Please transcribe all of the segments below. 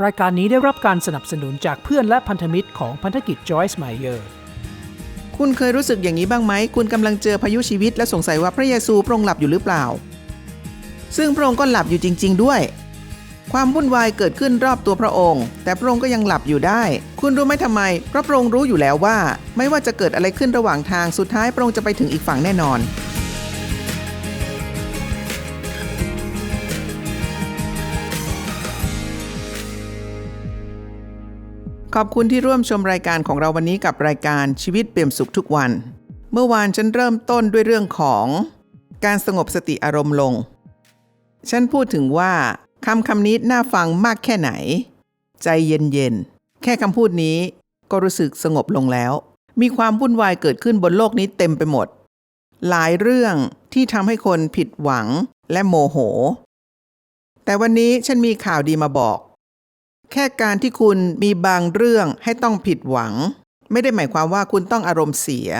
รายการนี้ได้รับการสนับสนุนจากเพื่อนและพันธมิตรของพันธกิจ Joyce Meyer คุณเคยรู้สึกอย่างนี้บ้างไหม คุณกำลังเจอพายุชีวิตและสงสัยว่าพระเยซูพระองค์หลับอยู่หรือเปล่า ซึ่งพระองค์ก็หลับอยู่จริง ๆ ด้วย ความวุ่นวายเกิดขึ้นรอบตัวพระองค์ แต่พระองค์ก็ยังหลับอยู่ได้ คุณรู้ไหมทำไม เพราะพระองค์รู้อยู่แล้วว่า ไม่ว่าจะเกิดอะไรขึ้นระหว่างทางสุดท้ายพระองค์จะไปถึงอีกฝั่งแน่นอน ขอบคุณที่ร่วมชมรายการของเราวันนี้กับรายการชีวิตเปี่ยมสุขทุกวัน เมื่อวานฉันเริ่มต้นด้วยเรื่องของการสงบสติอารมณ์ลง ฉันพูดถึงว่าคำคำนี้น่าฟังมากแค่ไหน ใจเย็นๆ แค่คำพูดนี้ก็รู้สึกสงบลงแล้ว มีความวุ่นวายเกิดขึ้นบนโลกนี้เต็มไปหมด หลายเรื่องที่ทำให้คนผิดหวังและโมโห แต่วันนี้ฉันมีข่าวดีมาบอก แค่การที่คุณมีบางเรื่องให้ต้องผิดหวัง ไม่ได้หมายความว่าคุณต้องอารมณ์เสีย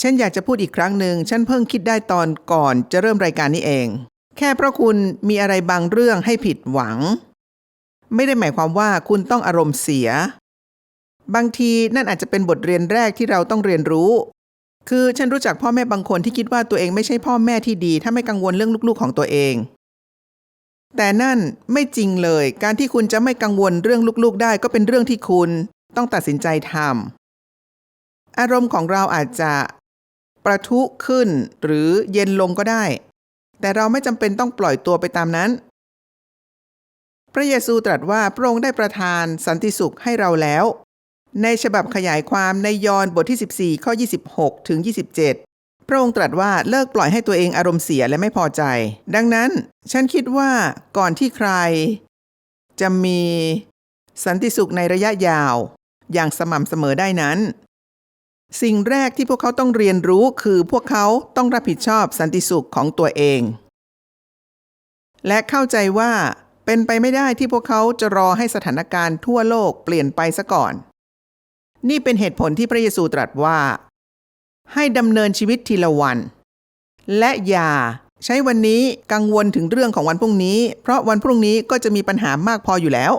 ฉันอยากจะพูดอีกครั้งหนึ่งฉันเพิ่งคิดได้ตอนก่อนจะเริ่มรายการนี้เอง แค่เพราะคุณมีอะไรบางเรื่องให้ผิดหวัง ไม่ได้หมายความว่าคุณต้องอารมณ์เสีย บางทีนั่นอาจจะเป็นบทเรียนแรกที่เราต้องเรียนรู้คือฉันรู้จักพ่อแม่บางคนที่คิดว่าตัวเองไม่ใช่พ่อแม่ที่ดี ถ้าไม่กังวลเรื่องลูกๆของตัวเอง แต่นั่นไม่จริงเลย การที่คุณจะไม่กังวลเรื่องลูกๆได้ก็เป็นเรื่องที่คุณต้องตัดสินใจทำอารมณ์ของเราอาจจะประทุขึ้นหรือเย็นลงก็ได้ แต่เราไม่จำเป็นต้องปล่อยตัวไปตามนั้น พระเยซูตรัสว่าพระองค์ได้ประทานสันติสุขให้เราแล้ว ในฉบับขยายความในยอห์นบทที่ 14 ข้อ 26 ถึง 27 ระองค์ตรัสว่าเลิกปล่อยให้ตัวเองอารมณ์เสียและไม่พอใจ ดังนั้นฉันคิดว่าก่อนที่ใคร จะมีสันติสุขในระยะยาว อย่างสม่ำเสมอได้นั้น สิ่งแรกที่พวกเขาต้องเรียนรู้คือพวกเขาต้องรับผิดชอบสันติสุขของตัวเอง และเข้าใจว่าเป็นไปไม่ได้ที่พวกเขาจะรอให้สถานการณ์ทั่วโลกเปลี่ยนไปซะก่อน นี่เป็นเหตุผลที่พระเยซูตรัสว่า ให้ดำเนินชีวิตทีละวัน และอย่าใช้วันนี้กังวลถึงเรื่องของวันพรุ่งนี้ เพราะวันพรุ่งนี้ก็จะมีปัญหามากพออยู่แล้ว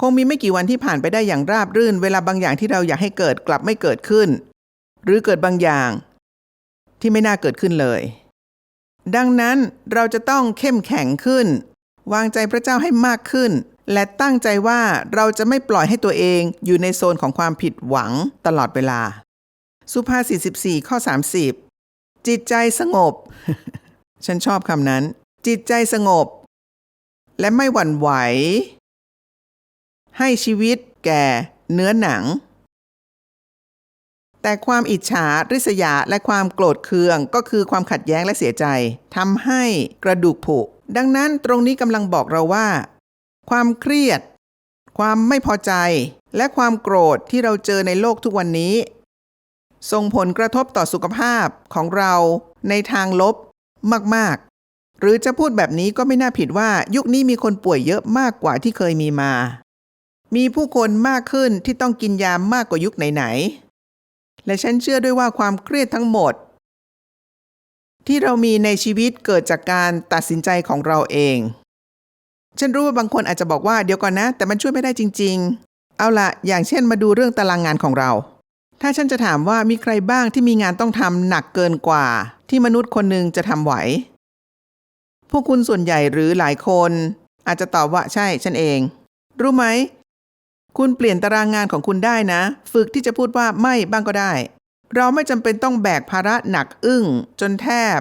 คงมีไม่กี่วันที่ผ่านไปได้อย่างราบรื่น เวลาบางอย่างที่เราอยากให้เกิดกลับไม่เกิดขึ้น หรือเกิดบางอย่าง ที่ไม่น่าเกิดขึ้นเลย ดังนั้นเราจะต้องเข้มแข็งขึ้น วางใจพระเจ้าให้มากขึ้น และตั้งใจว่าเราจะไม่ปล่อยให้ตัวเองอยู่ในโซนของความผิดหวังตลอดเวลา สุภาษิต14 ข้อ 30 จิตใจสงบ ฉันชอบคำนั้น จิตใจสงบ และไม่หวั่นไหว ให้ชีวิตแก่เนื้อหนัง แต่ความอิจฉาริษยาและความโกรธเคืองก็คือความขัดแย้งและเสียใจทำให้กระดูกผุ ดังนั้นตรงนี้กำลังบอกเราว่า ความเครียด ความไม่พอใจ และความโกรธที่เราเจอในโลกทุกวันนี้ ส่งผลกระทบต่อสุขภาพของเราในทางลบมาก ๆ หรือจะพูดแบบนี้ก็ไม่น่าผิดว่ายุคนี้มีคนป่วยเยอะมากกว่าที่เคยมีมา มีผู้คนมากขึ้นที่ต้องกินยามากกว่ายุคไหน ๆ และฉันเชื่อด้วยว่าความเครียดทั้งหมด ที่เรามีในชีวิตเกิดจากการตัดสินใจของเราเอง ฉันรู้ว่าบางคนอาจจะบอกว่าเดี๋ยวก่อนนะ แต่มันช่วยไม่ได้จริง ๆ เอาละอย่างเช่นมาดูเรื่องตารางงานของเรา ถ้าฉันจะถามว่ามีใครบ้างที่มีงานต้องทำหนักเกินกว่า ที่มนุษย์คนหนึ่งจะทำไหว พวกคุณส่วนใหญ่หรือหลายคน อาจจะตอบว่าใช่ฉันเอง รู้ไหม คุณเปลี่ยนตารางงานของคุณได้นะ ฝึกที่จะพูดว่าไม่บ้างก็ได้ เราไม่จำเป็นต้องแบกภาระหนักอึ้ง จนแทบ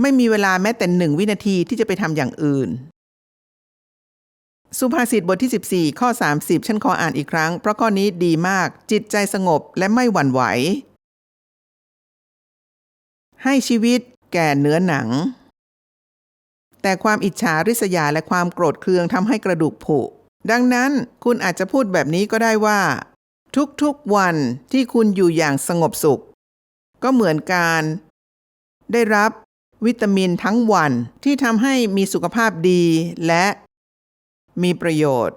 ไม่มีเวลาแม้แต่หนึ่งวินาทีที่จะไปทำอย่างอื่น สุภาษิตบทที่ 14 ข้อ 30 ฉันขออ่านอีกครั้ง เพราะข้อนี้ดีมาก จิตใจสงบและไม่หวั่นไหว ให้ชีวิตแก่เนื้อหนัง แต่ความอิจฉาริษยาและความโกรธเคืองทำให้กระดูกผุ ดังนั้นคุณอาจจะพูดแบบนี้ก็ได้ว่า ทุกๆวันที่คุณอยู่อย่างสงบสุข ก็เหมือนการ ได้รับวิตามินทั้งวันที่ทำให้มีสุขภาพดีและ มีประโยชน์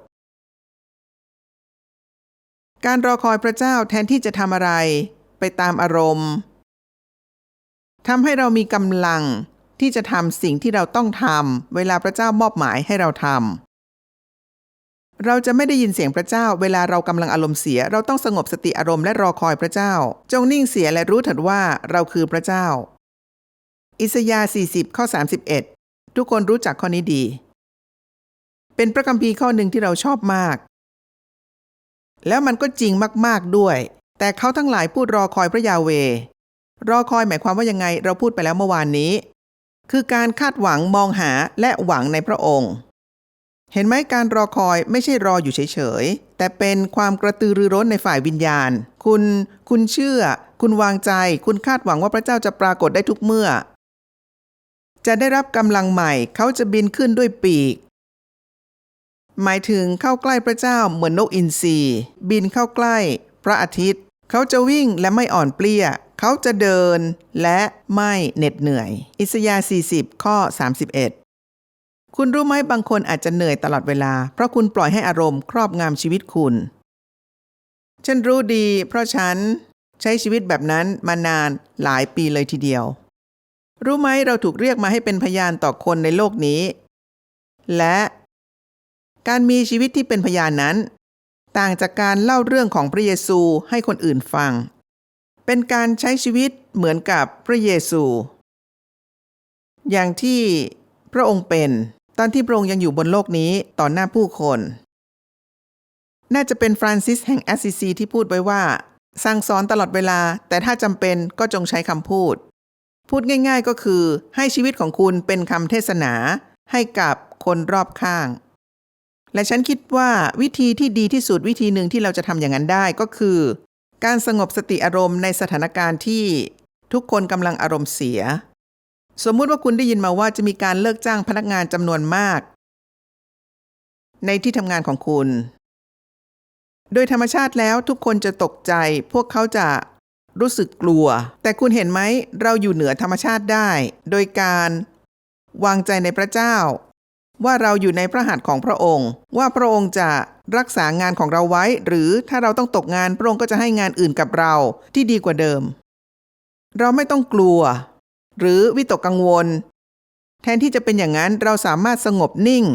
การรอคอยพระเจ้าแทนที่จะทำอะไร ไปตามอารมณ์ทำให้เรามีกำลังที่จะทำสิ่งที่เราต้องทำเวลาพระเจ้ามอบหมายให้เราทำเราจะไม่ได้ยินเสียงพระเจ้า เวลาเรากำลังอารมณ์เสีย เราต้องสงบสติอารมณ์และรอคอยพระเจ้า จงนิ่งเสียและรู้เถิดว่าเราคือพระเจ้า อิสยาห์40 ข้อ 31 ทุกคนรู้จักข้อนี้ดี เป็นพระคัมภีร์ข้อหนึ่งที่เราชอบมาก แล้วมันก็จริงมากๆด้วย แต่เขาทั้งหลายพูดรอคอยพระยาเว รอคอยหมายความว่ายังไงเราพูดไปแล้วเมื่อวานนี้ คือการคาดหวังมองหาและหวังในพระองค์ เห็นไหมการรอคอยไม่ใช่รออยู่เฉยๆ แต่เป็นความกระตือรือร้นในฝ่ายวิญญาณ คุณ คุณเชื่อ คุณวางใจ คุณคาดหวังว่าพระเจ้าจะปรากฏได้ทุกเมื่อ จะได้รับกำลังใหม่เขาจะบินขึ้นด้วยปีก หมายถึงเข้าใกล้พระเจ้าเหมือนนกอินทรีบินเข้าใกล้พระอาทิตย์ เขาจะวิ่งและไม่อ่อนเปลี้ย เขาจะเดินและไม่เหน็ดเหนื่อย อิสยาห์40 ข้อ 31 คุณรู้ไหมบางคนอาจจะเหนื่อยตลอดเวลา เพราะคุณปล่อยให้อารมณ์ครอบงำชีวิตคุณ ฉันรู้ดี เพราะฉันใช้ชีวิตแบบนั้นมานานหลายปีเลยทีเดียว รู้ไหมเราถูกเรียกมาให้เป็นพยานต่อคนในโลกนี้ และ การมีชีวิตที่เป็นพยานนั้น ต่างจากการเล่าเรื่องของพระเยซูให้คนอื่นฟัง เป็นการใช้ชีวิตเหมือนกับพระเยซู อย่างที่พระองค์เป็นตอนที่พระองค์ยังอยู่บนโลกนี้ต่อหน้าผู้คน น่าจะเป็นฟรานซิสแห่งแอสซิซีที่พูดไว้ว่า สั่งสอนตลอดเวลา แต่ถ้าจำเป็นก็จงใช้คำพูด พูดง่าย ๆ ก็คือให้ชีวิตของคุณเป็นคำเทศนาให้กับคนรอบข้าง และฉันคิดว่าวิธีที่ดีที่สุดวิธีหนึ่งที่เราจะทำอย่างนั้นได้ก็คือ การสงบสติอารมณ์ในสถานการณ์ที่ทุกคนกำลังอารมณ์เสีย สมมุติว่าคุณได้ยินมาว่าจะมีการเลิกจ้างพนักงานจำนวนมาก ในที่ทำงานของคุณ โดยธรรมชาติแล้วทุกคนจะตกใจ พวกเขาจะรู้สึกกลัว แต่คุณเห็นไหมเราอยู่เหนือธรรมชาติได้ โดยการวางใจในพระเจ้า ว่าเราอยู่ในพระหัตถ์ของพระองค์ ว่าพระองค์จะรักษางานของเราไว้ หรือถ้าเราต้องตกงานพระองค์ก็จะให้งานอื่นกับเราที่ดีกว่าเดิม เราไม่ต้องกลัว หรือวิตกกังวล แทนที่จะเป็นอย่างนั้นเราสามารถสงบนิ่ง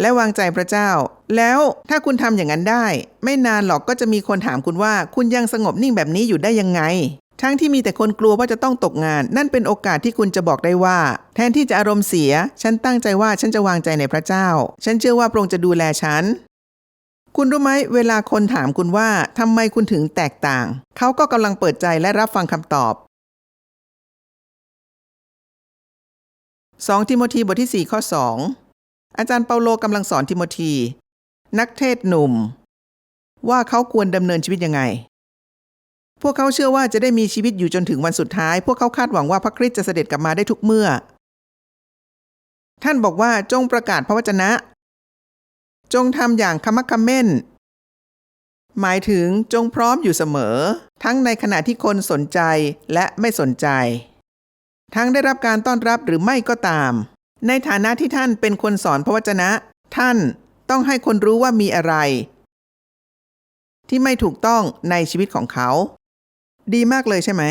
และวางใจพระเจ้า แล้วถ้าคุณทำอย่างนั้นได้ ไม่นานหรอกก็จะมีคนถามคุณว่า คุณยังสงบนิ่งแบบนี้อยู่ได้ยังไง ทั้งที่มีแต่คนกลัวว่าจะต้องตกงาน นั่นเป็นโอกาสที่คุณจะบอกได้ว่า แทนที่จะอารมณ์เสีย ฉันตั้งใจว่าฉันจะวางใจในพระเจ้า ฉันเชื่อว่าพระองค์จะดูแลฉัน คุณรู้ไหมเวลาคนถามคุณว่าทำไมคุณถึงแตกต่าง เขาก็กำลังเปิดใจและรับฟังคำตอบ 2 ทิโมธีบทที่ 4 ข้อ 2 อาจารย์เปาโลกำลังสอนทิโมธี นักเทศหนุ่ม ว่าเขาควรดำเนินชีวิตยังไง พวกเขาเชื่อว่าจะได้มีชีวิตอยู่จนถึงวันสุดท้าย พวกเขาคาดหวังว่าพระคริสต์จะเสด็จกลับมาได้ทุกเมื่อ ท่านบอกว่าจงประกาศพระวจนะ จงทำอย่างขมักเขม้นหมายถึงจงพร้อมอยู่เสมอ ทั้งในขณะที่คนสนใจและไม่สนใจ ทั้งได้รับการต้อนรับหรือไม่ก็ตาม ในฐานะที่ท่านเป็นคนสอนพระวจนะ ท่านต้องให้คนรู้ว่ามีอะไร ที่ไม่ถูกต้องในชีวิตของเขา ดีมากเลยใช่ไหม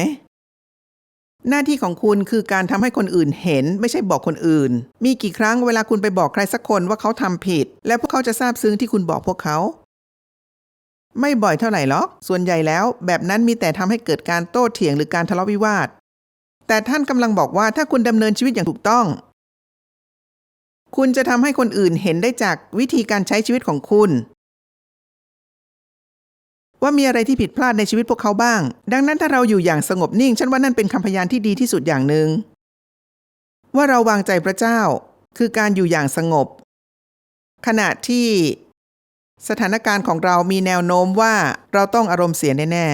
หน้าที่ของคุณคือการทำให้คนอื่นเห็น ไม่ใช่บอกคนอื่น มีกี่ครั้งเวลาคุณไปบอกใครสักคนว่าเขาทำผิด และพวกเขาจะซาบซึ้งที่คุณบอกพวกเขา ไม่บ่อยเท่าไหร่หรอก ส่วนใหญ่แล้ว แบบนั้นมีแต่ทำให้เกิดการโต้เถียงหรือการทะเลาะวิวาท แต่ท่านกำลังบอกว่าถ้าคุณดำเนินชีวิตอย่างถูกต้องคุณจะทำให้คนอื่นเห็นได้จากวิธีการใช้ชีวิตของคุณ ว่ามีอะไรที่ผิดพลาดในชีวิตพวกเขาบ้าง ดังนั้นถ้าเราอยู่อย่างสงบนิ่ง ฉันว่านั่นเป็นคำพยานที่ดีที่สุดอย่างหนึ่ง ว่าเราวางใจพระเจ้า คือการอยู่อย่างสงบ ขณะที่สถานการณ์ของเรามีแนวโน้มว่าเราต้องอารมณ์เสียแน่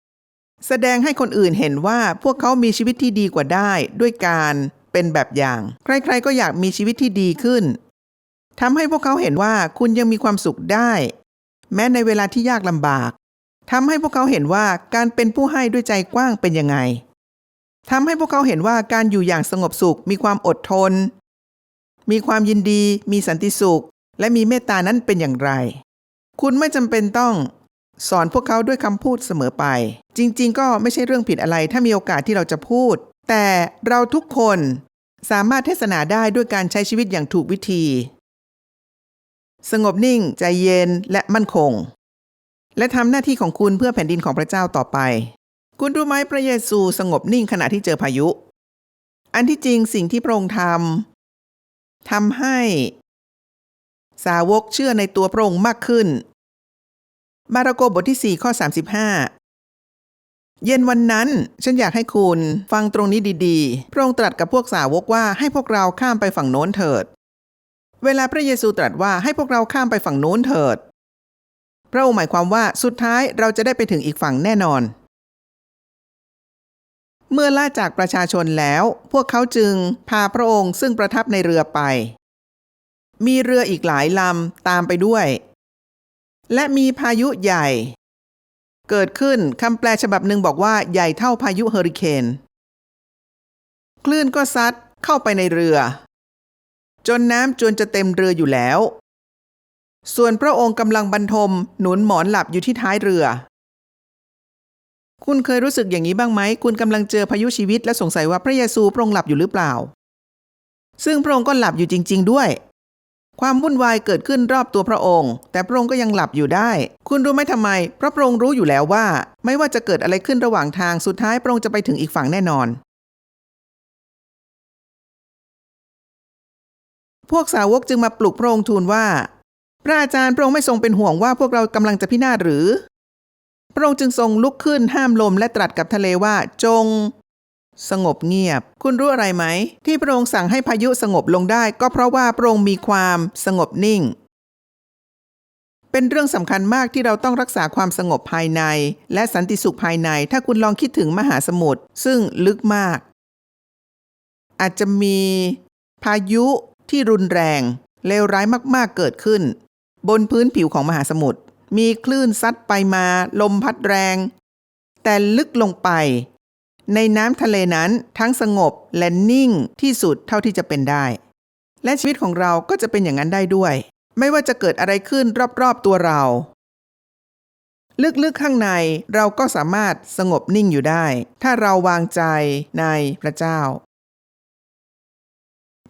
ๆ แสดงให้คนอื่นเห็นว่าพวกเขามีชีวิตที่ดีกว่าได้ ด้วยการเป็นแบบอย่าง ใครๆก็อยากมีชีวิตที่ดีขึ้นทำให้พวกเขาเห็นว่าคุณยังมีความสุขได้ แม้ในเวลาที่ยากลำบากทำให้พวกเขาเห็นว่าการเป็นผู้ให้ด้วยใจกว้างเป็นยังไงทำให้พวกเขาเห็นว่าการอยู่อย่างสงบสุข มีความอดทน มีความยินดี มีสันติสุข และมีเมตตานั้นเป็นอย่างไร คุณไม่จำเป็นต้อง สอนพวกเขาด้วยคำพูดเสมอไป จริง ๆ ก็ไม่ใช่เรื่องผิดอะไรถ้ามีโอกาสที่เราจะพูด แต่เราทุกคนสามารถเทศนาได้ด้วยการใช้ชีวิตอย่างถูกวิธี สงบนิ่ง ใจเย็นและมั่นคง และทำหน้าที่ของคุณเพื่อแผ่นดินของพระเจ้าต่อไป คุณรู้ไหมพระเยซูสงบนิ่งขณะที่เจอพายุ อันที่จริงสิ่งที่พระองค์ทำทำให้สาวกเชื่อในตัวพระองค์มากขึ้น มาระโกบทที่ 4 ข้อ 35 เย็นวันนั้น ฉันอยากให้คุณฟังตรงนี้ดีๆ พระองค์ตรัสกับพวกสาวกว่าให้พวกเราข้ามไปฝั่งโน้นเถิด เวลาพระเยซูตรัสว่าให้พวกเราข้ามไปฝั่งโน้นเถิด พระองค์หมายความว่าสุดท้ายเราจะได้ไปถึงอีกฝั่งแน่นอน เมื่อล่าจากประชาชนแล้ว พวกเขาจึงพาพระองค์ซึ่งประทับในเรือไป มีเรืออีกหลายลำตามไปด้วย และมีพายุใหญ่ เกิดขึ้นคำแปลฉบับหนึ่งบอกว่าใหญ่เท่าพายุเฮอริเคน คลื่นก็ซัดเข้าไปในเรือ จนน้ำจนจะเต็มเรืออยู่แล้ว ส่วนพระองค์กำลังบรรทมหนุนหมอนหลับอยู่ที่ท้ายเรือ คุณเคยรู้สึกอย่างนี้บ้างไหม คุณกำลังเจอพายุชีวิตและสงสัยว่าพระเยซูพระองค์หลับอยู่หรือเปล่า ซึ่งพระองค์ก็หลับอยู่จริง ๆ ด้วย ความวุ่นวายเกิดขึ้นรอบตัวพระองค์ แต่พระองค์ก็ยังหลับอยู่ได้ คุณรู้ไหมทำไม เพราะพระองค์รู้อยู่แล้วว่า ไม่ว่าจะเกิดอะไรขึ้นระหว่างทางสุดท้ายพระองค์จะไปถึงอีกฝั่งแน่นอน พวกสาวกจึงมาปลุกพระองค์ทูลว่า พระอาจารย์พระองค์ไม่ทรงเป็นห่วงว่าพวกเรากำลังจะพินาศหรือ พระองค์จึงทรงลุกขึ้นห้ามลมและตรัสกับทะเลว่าจง สงบเงียบ คุณรู้อะไรไหม ที่พระองค์สั่งให้พายุสงบลงได้ ก็เพราะว่าพระองค์มีความสงบนิ่งเป็นเรื่องสำคัญมากที่เราต้องรักษาความสงบภายใน และสันติสุขภายใน ถ้าคุณลองคิดถึงมหาสมุทรซึ่งลึกมาก อาจจะมีพายุ ที่รุนแรง เลวร้ายมากๆเกิดขึ้น บนพื้นผิวของมหาสมุทรมีคลื่นซัดไปมา ลมพัดแรง แต่ลึกลงไป ในน้ำทะเลนั้นทั้งสงบและนิ่งที่สุดเท่าที่จะเป็นได้ และชีวิตของเราก็จะเป็นอย่างนั้นได้ด้วย ไม่ว่าจะเกิดอะไรขึ้นรอบๆตัวเรา ลึกๆข้างในเราก็สามารถสงบนิ่งอยู่ได้ ถ้าเราวางใจในพระเจ้า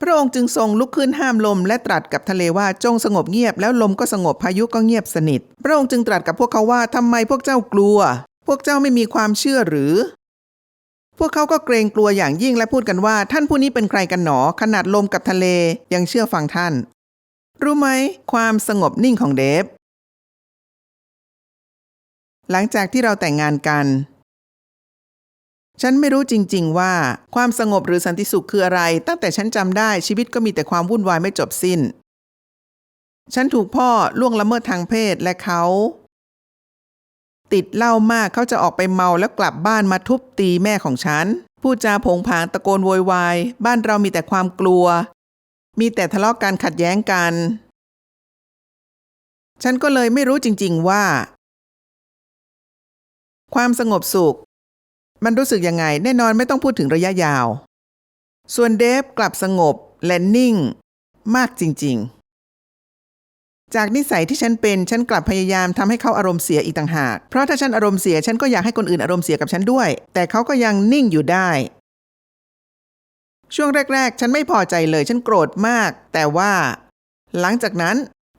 พระองค์จึงทรงลุกขึ้นห้ามลมและตรัสกับทะเลว่าจงสงบเงียบแล้วลมก็สงบพายุก็เงียบสนิท พระองค์จึงตรัสกับพวกเขาว่าทำไมพวกเจ้ากลัว พวกเจ้าไม่มีความเชื่อหรือ พวกเขาก็เกรงกลัวอย่างยิ่งและพูดกันว่า ท่านผู้นี้เป็นใครกันหนอ ขนาดลมกับทะเลยังเชื่อฟังท่าน รู้ไหม ความสงบนิ่งของเดฟหลังจากที่เราแต่งงานกัน ฉันไม่รู้จริง ๆ ว่าความสงบหรือสันติสุขคืออะไร ตั้งแต่ฉันจำได้ชีวิตก็มีแต่ความวุ่นวายไม่จบสิ้น ฉันถูกพ่อล่วงละเมิดทางเพศและเขา ติดเหล้ามากเขาจะออกไปเมาแล้วกลับบ้านมาทุบตีแม่ของฉัน พูดจาผงผางตะโกนโวยวาย บ้านเรามีแต่ความกลัว มีแต่ทะเลาะกันขัดแย้งกัน ฉันก็เลยไม่รู้จริง ๆ ว่า ความสงบสุข มันรู้สึกยังไง แน่นอนไม่ต้องพูดถึงระยะยาว ส่วนเดฟกลับสงบและนิ่ง มากจริง ๆ จากนิสัยที่ฉันเป็น ฉันกลับพยายามทำให้เขาอารมณ์เสียอีกต่างหาก เพราะถ้าฉันอารมณ์เสียฉันก็อยากให้คนอื่นอารมณ์เสียกับฉันด้วย แต่เขาก็ยังนิ่งอยู่ได้ ช่วงแรก ๆ ฉันไม่พอใจเลย ฉันโกรธมาก แต่ว่า หลังจากนั้น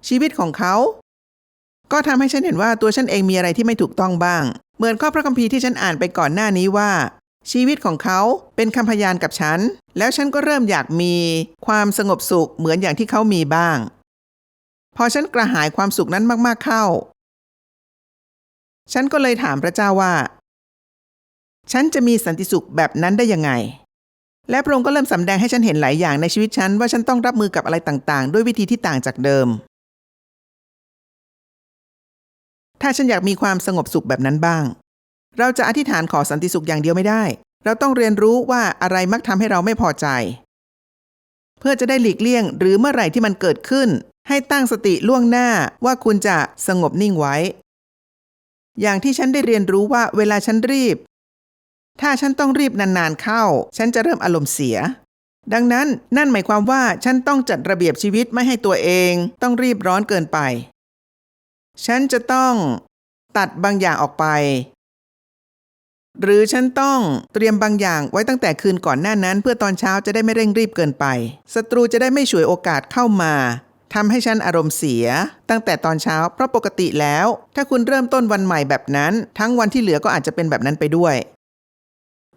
ชีวิตของเขา ก็ทำให้ฉันเห็นว่าตัวฉันเองมีอะไรที่ไม่ถูกต้องบ้าง เหมือนข้อพระคัมภีร์ที่ฉันอ่านไปก่อนหน้านี้ว่า ชีวิตของเขาเป็นคำพยานกับฉัน แล้วฉันก็เริ่มอยากมีความสงบสุขเหมือนอย่างที่เขามีบ้าง พอฉันกระหายความสุขนั้นมากๆเข้า ฉันก็เลยถามพระเจ้าว่า ฉันจะมีสันติสุขแบบนั้นได้ยังไงและพระองค์ก็เริ่มสำแดงให้ฉันเห็นหลายอย่างในชีวิตฉันว่าฉันต้องรับมือกับอะไรต่างๆ ด้วยวิธีที่ต่างจากเดิม ถ้าฉันอยากมีความสงบสุขแบบนั้นบ้าง เราจะอธิษฐานขอสันติสุขอย่างเดียวไม่ได้ เราต้องเรียนรู้ว่าอะไรมักทำให้เราไม่พอใจ เพื่อจะได้หลีกเลี่ยง หรือเมื่อไหร่ที่มันเกิดขึ้น ให้ตั้งสติล่วงหน้าว่าคุณจะสงบนิ่งไว้ อย่างที่ฉันได้เรียนรู้ว่าเวลาฉันรีบ ถ้าฉันต้องรีบนานๆเข้า ฉันจะเริ่มอารมณ์เสียดังนั้นนั่นหมายความว่าฉันต้องจัดระเบียบชีวิตไม่ให้ตัวเอง ต้องรีบร้อนเกินไป ฉันจะต้องตัดบางอย่างออกไป หรือฉันต้องเตรียมบางอย่างไว้ตั้งแต่คืนก่อนหน้านั้น เพื่อตอนเช้าจะได้ไม่เร่งรีบเกินไปศัตรูจะได้ไม่ฉวยโอกาสเข้ามาทำให้ฉันอารมณ์เสีย ตั้งแต่ตอนเช้าเพราะปกติแล้ว ถ้าคุณเริ่มต้นวันใหม่แบบนั้น ทั้งวันที่เหลือก็อาจจะเป็นแบบนั้นไปด้วย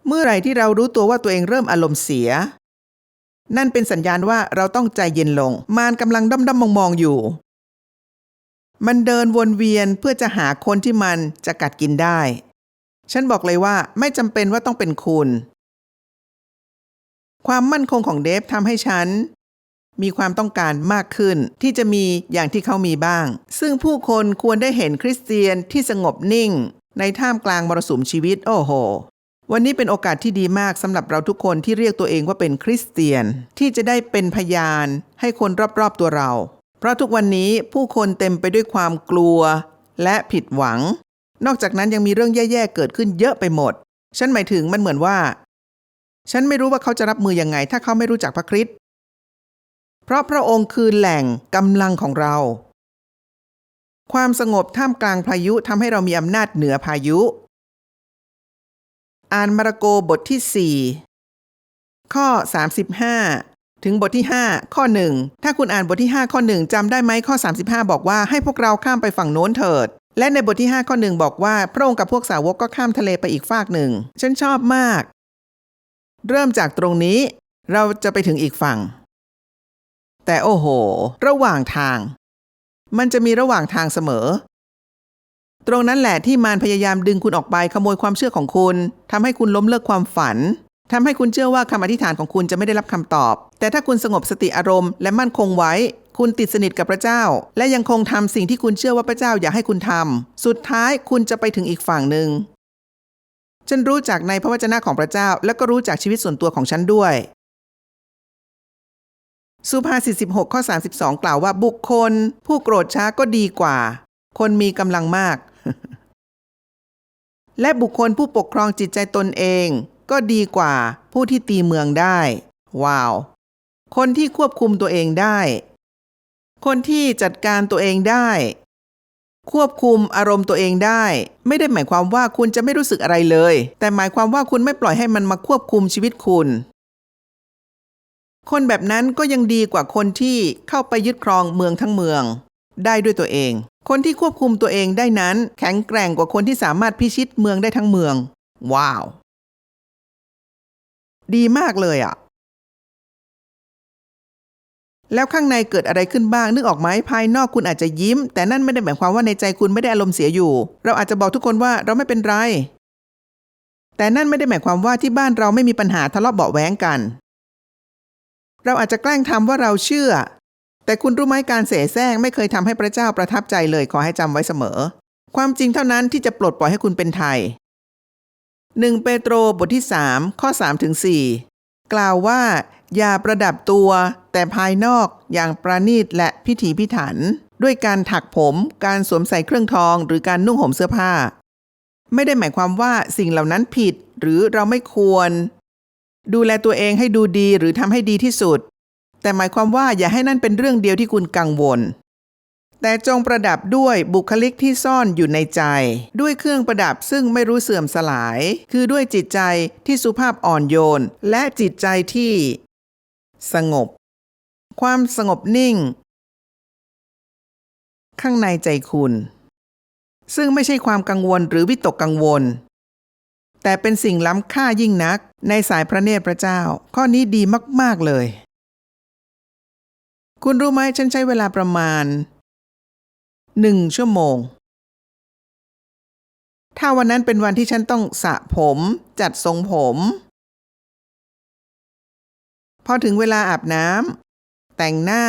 เมื่อไหร่ที่เรารู้ตัวว่าตัวเองเริ่มอารมณ์เสีย นั่นเป็นสัญญาณว่าเราต้องใจเย็นลง มารกำลังด้อมด้อมมองมองๆอยู่ มันเดินวนเวียนเพื่อจะหาคนที่มันจะกัดกินได้ ฉันบอกเลยว่าไม่จำเป็นว่าต้องเป็นคุณ ความมั่นคงของเดฟทำให้ฉัน มีความต้องการมากขึ้นที่จะมีอย่างที่เขามีบ้าง ซึ่งผู้คนควรได้เห็นคริสเตียนที่สงบนิ่ง ในท่ามกลางมรสุมชีวิต โอ้โห วันนี้เป็นโอกาสที่ดีมากสำหรับเราทุกคนที่เรียกตัวเองว่าเป็นคริสเตียนที่จะได้เป็นพยานให้คนรอบๆตัวเรา เพราะทุกวันนี้ผู้คนเต็มไปด้วยความกลัวและผิดหวัง นอกจากนั้นยังมีเรื่องแย่ๆเกิดขึ้นเยอะไปหมด ฉันหมายถึงมันเหมือนว่า ฉันไม่รู้ว่าเขาจะรับมือยังไง ถ้าเขาไม่รู้จักพระคริสต์เพราะพระองค์คือแหล่งกำลังของเรา ความสงบท่ามกลางพายุทำให้เรามีอำนาจเหนือพายุ อ่านมาระโกบทที่ 4 ข้อ 35 ถึงบทที่ 5 ข้อ 1 ถ้าคุณอ่านบทที่ 5 ข้อ 1จำได้ไหมข้อ 35 บอกว่าให้พวกเราข้ามไปฝั่งโน้นเถิด และในบทที่ 5 ข้อ 1 บอกว่าพระองค์กับพวกสาวกก็ข้ามทะเลไปอีกฟากหนึ่ง ฉันชอบมาก เริ่มจากตรงนี้ เราจะไปถึงอีกฝั่ง แต่โอ้โห ระหว่างทาง มันจะมีระหว่างทางเสมอ ตรงนั้นแหละที่มารพยายามดึงคุณออกไปขโมยความเชื่อของคุณทำให้คุณล้มเลิกความฝัน ทำให้คุณเชื่อว่าคำอธิษฐานของคุณจะไม่ได้รับคำตอบ แต่ถ้าคุณสงบสติอารมณ์และมั่นคงไว้ คุณติดสนิทกับพระเจ้า และยังคงทำสิ่งที่คุณเชื่อว่าพระเจ้าอยากให้คุณทำสุดท้ายคุณจะไปถึงอีกฝั่งหนึ่งฉันรู้จักในพระวจนะของพระเจ้า และก็รู้จักชีวิตส่วนตัวของฉันด้วย สุภาษิต16 ข้อ 32 กล่าวว่าบุคคล ผู้โกรธช้าก็ดีกว่า คนมีกำลังมาก และบุคคลผู้ปกครองจิตใจตนเอง ก็ดีกว่าผู้ที่ตีเมืองได้ ว้าว คนที่ควบคุมตัวเองได้ คนที่จัดการตัวเองได้ ควบคุมอารมณ์ตัวเองได้ ไม่ได้หมายความว่าคุณจะไม่รู้สึกอะไรเลย แต่หมายความว่าคุณไม่ปล่อยให้มันมาควบคุมชีวิตคุณ คนแบบนั้นก็ยังดีกว่าคนที่เข้าไปยึดครองเมืองทั้งเมือง ได้ด้วยตัวเอง คนที่ควบคุมตัวเองได้นั้น แข็งแกร่งกว่าคนที่สามารถพิชิตเมืองได้ทั้งเมือง ว้าว ดีมากเลยอะ่ะ แล้วข้างในเกิดอะไรขึ้นบ้าง นึกออกไหมภายนอกคุณอาจจะยิ้ม แต่นั่นไม่ได้หมายความว่าในใจคุณไม่ได้อารมณ์เสียอยู่ เราอาจจะบอกทุกคนว่าเราไม่เป็นไร แต่นั่นไม่ได้หมายความว่าที่บ้านเราไม่มีปัญหาทะเลาะเบาะแว้งกัน เราอาจจะแกล้งทำว่าเราเชื่อ แต่คุณรู้ไหมการเสแสร้งไม่เคยทำให้พระเจ้าประทับใจเลยขอให้จำไว้เสมอ ความจริงเท่านั้นที่จะปลดปล่อยให้คุณเป็นไทย 1 เปโตรบทที่ 3 ข้อ3ถึง4กล่าวว่า อย่าประดับตัว แต่ภายนอกอย่างประณีตและพิถีพิถัน ด้วยการถักผม การสวมใส่เครื่องทอง หรือการนุ่งห่มเสื้อผ้า ไม่ได้หมายความว่าสิ่งเหล่านั้นผิดหรือเราไม่ควร ดูแลตัวเองให้ดูดีหรือทำให้ดีที่สุด แต่หมายความว่าอย่าให้นั่นเป็นเรื่องเดียวที่คุณกังวล แต่จงประดับด้วยบุคลิกที่ซ่อนอยู่ในใจ ด้วยเครื่องประดับซึ่งไม่รู้เสื่อมสลาย คือด้วยจิตใจที่สุภาพอ่อนโยน และจิตใจที่ สงบ ความสงบนิ่ง ข้างในใจคุณ ซึ่งไม่ใช่ความกังวลหรือวิตกกังวล แต่เป็นสิ่งล้ำค่ายิ่งนัก ในสายพระเนตรพระเจ้า ข้อนี้ดีมาก ๆ เลย คุณรู้ไหมฉันใช้เวลาประมาณ หนึ่งชั่วโมง ถ้าวันนั้นเป็นวันที่ฉันต้องสระผม จัดทรงผม พอถึงเวลาอาบน้ำแต่งหน้า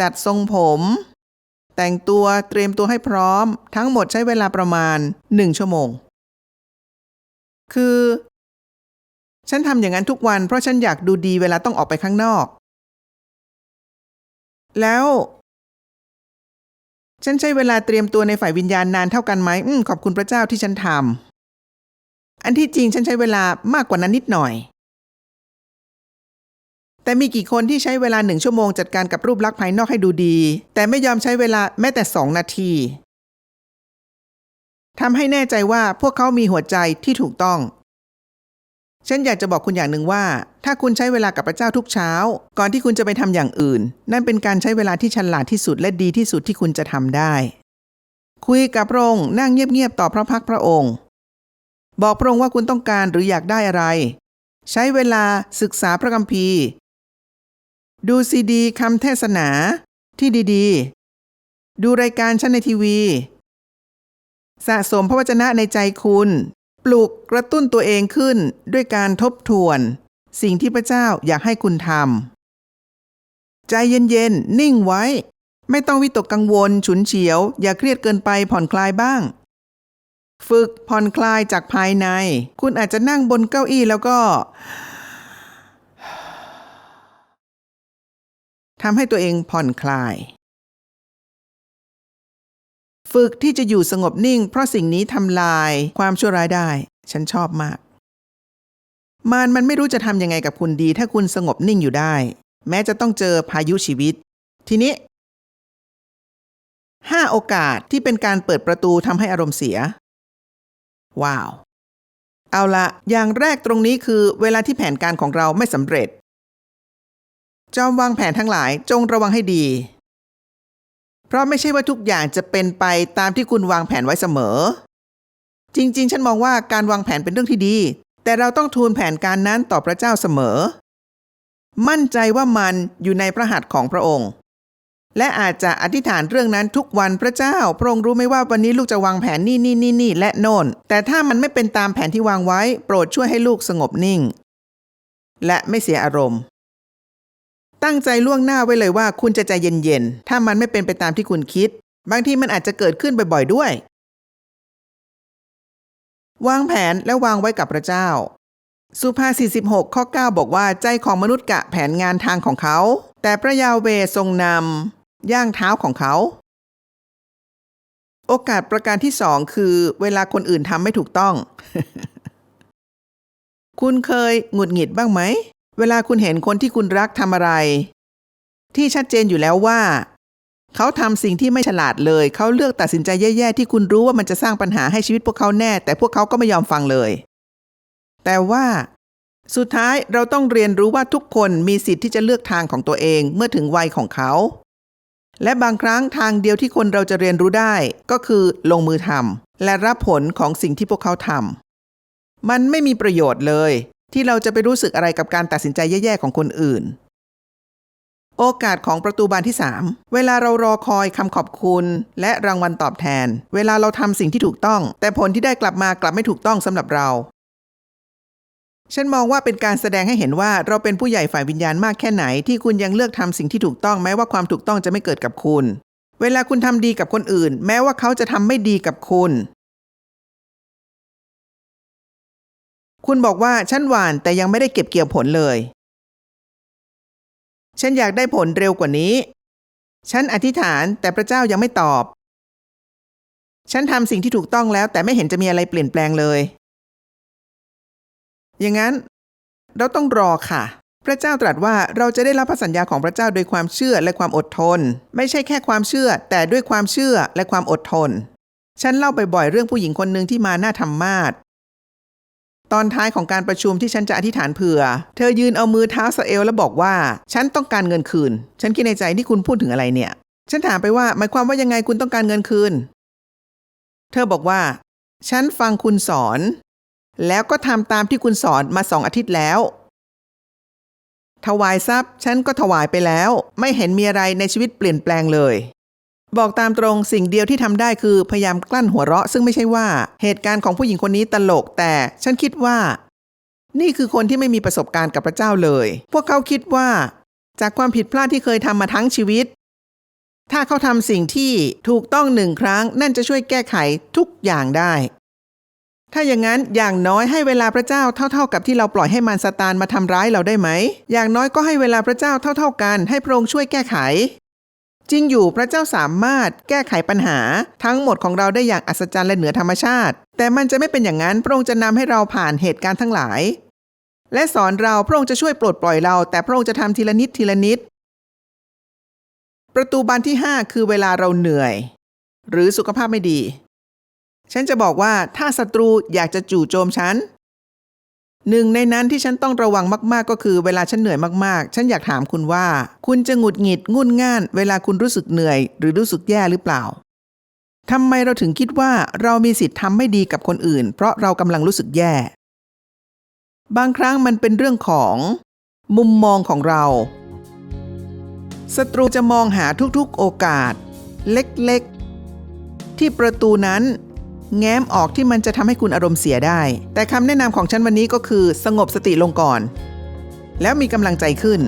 จัดทรงผม แต่งตัวเตรียมตัวให้พร้อม ทั้งหมดใช้เวลาประมาณหนึ่งชั่วโมง คือ ฉันทำอย่างนั้นทุกวันเพราะฉันอยากดูดีเวลาต้องออกไปข้างนอก แล้ว ฉันใช้เวลาเตรียมตัวในฝ่ายวิญญาณนานเท่ากันไหมอืมขอบคุณพระเจ้าที่ฉันทำอันที่จริงฉันใช้เวลามากกว่านั้นนิดหน่อย แต่มีกี่คนที่ใช้เวลาหนึ่งชั่วโมงจัดการกับรูปลักษณ์ภายนอกให้ดูดี แต่ไม่ยอมใช้เวลาแม้แต่สองนาทีทำให้แน่ใจว่าพวกเขามีหัวใจที่ถูกต้อง ฉันอยากจะบอกคุณอย่างหนึ่งว่า ถ้าคุณใช้เวลากับพระเจ้าทุกเช้า ก่อนที่คุณจะไปทำอย่างอื่น นั่นเป็นการใช้เวลาที่ฉลาดที่สุดและดีที่สุดที่คุณจะทำได้ คุยกับพระองค์นั่งเงียบๆต่อพระพักพระองค์ บอกพระองค์ว่าคุณต้องการหรืออยากได้อะไร ใช้เวลาศึกษาพระคัมภีร์ ดูซีดีคำเทศนาที่ดีๆ ดูรายการชั้นในทีวี สะสมพระวจนะในใจคุณ ลุกกระตุ้นตัวเองขึ้นด้วยการทบทวน สิ่งที่พระเจ้าอยากให้คุณทำใจเย็นๆ นิ่งไว้ ไม่ต้องวิตกกังวล ฉุนเฉียว อย่าเครียดเกินไปผ่อนคลายบ้าง ฝึกผ่อนคลายจากภายใน คุณอาจจะนั่งบนเก้าอี้แล้วก็ทำให้ตัวเองผ่อนคลาย ฝึกที่จะอยู่สงบนิ่ง เพราะสิ่งนี้ทำลายความชั่วร้ายได้ ฉันชอบมากมารมันไม่รู้จะทำยังไงกับคุณดี ถ้าคุณสงบนิ่งอยู่ได้ แม้จะต้องเจอพายุชีวิต ทีนี้ห้าโอกาสที่เป็นการเปิดประตูทำให้อารมณ์เสีย ว้าว เอาละอย่างแรกตรงนี้คือเวลาที่แผนการของเราไม่สำเร็จ จอมวางแผนทั้งหลายจงระวังให้ดี เพราะไม่ใช่ว่าทุกอย่างจะเป็นไปตามที่คุณวางแผนไว้เสมอ จริงๆ ฉันมองว่าการวางแผนเป็นเรื่องที่ดี แต่เราต้องทูลแผนการนั้นต่อพระเจ้าเสมอ มั่นใจว่ามันอยู่ในพระหัตถ์ของพระองค์ และอาจจะอธิษฐานเรื่องนั้นทุกวันพระเจ้า พระองค์รู้ไหมว่าวันนี้ลูกจะวางแผนนี่นี่นี่นี่และโน่น แต่ถ้ามันไม่เป็นตามแผนที่วางไว้ โปรดช่วยให้ลูกสงบนิ่ง และไม่เสียอารมณ์ ตั้งใจล่วงหน้าไว้เลยว่าคุณจะใจเย็นๆ ถ้ามันไม่เป็นไปตามที่คุณคิด บางทีมันอาจจะเกิดขึ้นบ่อยๆด้วย วางแผนและวางไว้กับพระเจ้า สุภาษิต16 ข้อ 9 บอกว่าใจของมนุษย์กะแผนงานทางของเขา แต่พระยาเวทรงนำย่างเท้าของเขา โอกาสประการที่สองคือ เวลาคนอื่นทำไม่ถูกต้อง คุณเคยหงุดหงิดบ้างไหม เวลาคุณเห็นคนที่คุณรักทำอะไร ที่ชัดเจนอยู่แล้วว่า เขาทำสิ่งที่ไม่ฉลาดเลย เขาเลือกตัดสินใจแย่ๆที่คุณรู้ว่ามันจะสร้างปัญหาให้ชีวิตพวกเขาแน่ แต่พวกเขาก็ไม่ยอมฟังเลย แต่ว่า สุดท้ายเราต้องเรียนรู้ว่าทุกคนมีสิทธิ์ที่จะเลือกทางของตัวเองเมื่อถึงวัยของเขา และบางครั้งทางเดียวที่คนเราจะเรียนรู้ได้ ก็คือลงมือทำและรับผลของสิ่งที่พวกเขาทำมันไม่มีประโยชน์เลย ที่เราจะไปรู้สึกอะไรกับการตัดสินใจแย่ๆของคนอื่น โอกาสของประตูบานที่ 3 เวลาเรารอคอยคำขอบคุณ และรางวัลตอบแทน เวลาเราทำสิ่งที่ถูกต้อง แต่ผลที่ได้กลับมากลับไม่ถูกต้องสำหรับเรา ฉันมองว่าเป็นการแสดงให้เห็นว่าเราเป็นผู้ใหญ่ฝ่ายวิญญาณมากแค่ไหน ที่คุณยังเลือกทำสิ่งที่ถูกต้องแม้ว่าความถูกต้องจะไม่เกิดกับคุณ เวลาคุณทำดีกับคนอื่น แม้ว่าเขาจะทำไม่ดีกับคุณ คุณบอกว่าฉันหวานแต่ยังไม่ได้เก็บเกี่ยวผลเลย ฉันอยากได้ผลเร็วกว่านี้ ฉันอธิษฐานแต่พระเจ้ายังไม่ตอบ ฉันทำสิ่งที่ถูกต้องแล้ว แต่ไม่เห็นจะมีอะไรเปลี่ยนแปลงเลย อย่างนั้น เราต้องรอค่ะ พระเจ้าตรัสว่าเราจะได้รับพระสัญญาของพระเจ้าโดยความเชื่อและความอดทน ไม่ใช่แค่ความเชื่อ แต่ด้วยความเชื่อและความอดทน ฉันเล่าบ่อยๆเรื่องผู้หญิงคนหนึ่งที่มาหน้าธรรมาส ตอนท้ายของการประชุมที่ฉันจะอธิษฐานเผื่อ เธอยืนเอามือเท้าสเอวแล้วบอกว่า ฉันต้องการเงินคืน ฉันคิดในใจที่คุณพูดถึงอะไรเนี่ย ฉันถามไปว่าหมายความว่ายังไงคุณต้องการเงินคืน เธอบอกว่า ฉันฟังคุณสอน แล้วก็ทำตามที่คุณสอนมาสองอาทิตย์แล้ว ถวายทรัพย์ ฉันก็ถวายไปแล้ว ไม่เห็นมีอะไรในชีวิตเปลี่ยนแปลงเลย บอกตามตรงสิ่งเดียวที่ทำได้คือพยายามกลั้นหัวเราะ ซึ่งไม่ใช่ว่าเหตุการณ์ของผู้หญิงคนนี้ตลกแต่ฉันคิดว่า นี่คือคนที่ไม่มีประสบการณ์กับพระเจ้าเลย พวกเขาคิดว่า จากความผิดพลาดที่เคยทำมาทั้งชีวิต ถ้าเขาทำสิ่งที่ถูกต้องหนึ่งครั้ง นั่นจะช่วยแก้ไขทุกอย่างได้ ถ้าอย่างนั้นอย่างน้อยให้เวลาพระเจ้าเท่า ๆ กับที่เราปล่อยให้มารซาตานมาทำร้ายเราได้ไหม อย่างน้อยก็ให้เวลาพระเจ้าเท่า ๆกัน ให้พระองค์ช่วยแก้ไข จริงอยู่พระเจ้าสามารถแก้ไขปัญหา ทั้งหมดของเราได้อย่างอัศจรรย์และเหนือธรรมชาติ แต่มันจะไม่เป็นอย่างนั้นพระองค์จะนำให้เราผ่านเหตุการณ์ทั้งหลาย และสอนเราพระองค์จะช่วยปลดปล่อยเรา แต่พระองค์จะทำทีละนิดทีละนิด ประตูบานที่ 5 คือเวลาเราเหนื่อย หรือสุขภาพไม่ดี ฉันจะบอกว่าถ้าศัตรูอยากจะจู่โจมฉัน หนึ่งในนั้นที่ฉันต้องระวังมาก ๆ ก็คือเวลาฉันเหนื่อยมากๆ ฉันอยากถามคุณว่า คุณจะหงุดหงิดงุนง่าน เวลาคุณรู้สึกเหนื่อย หรือรู้สึกแย่หรือเปล่าทำไมเราถึงคิดว่าเรามีสิทธิ์ทำไม่ดีกับคนอื่น เพราะเรากำลังรู้สึกแย่ บางครั้งมันเป็นเรื่องของ มุมมองของเราศัตรูจะมองหาทุกๆโอกาส เล็กๆ ที่ประตูนั้น แง้มออกที่มันจะทำให้คุณอารมณ์เสียได้ แต่คำแนะนำของฉันวันนี้ก็คือสงบสติลงก่อน แล้วมีกำลังใจขึ้น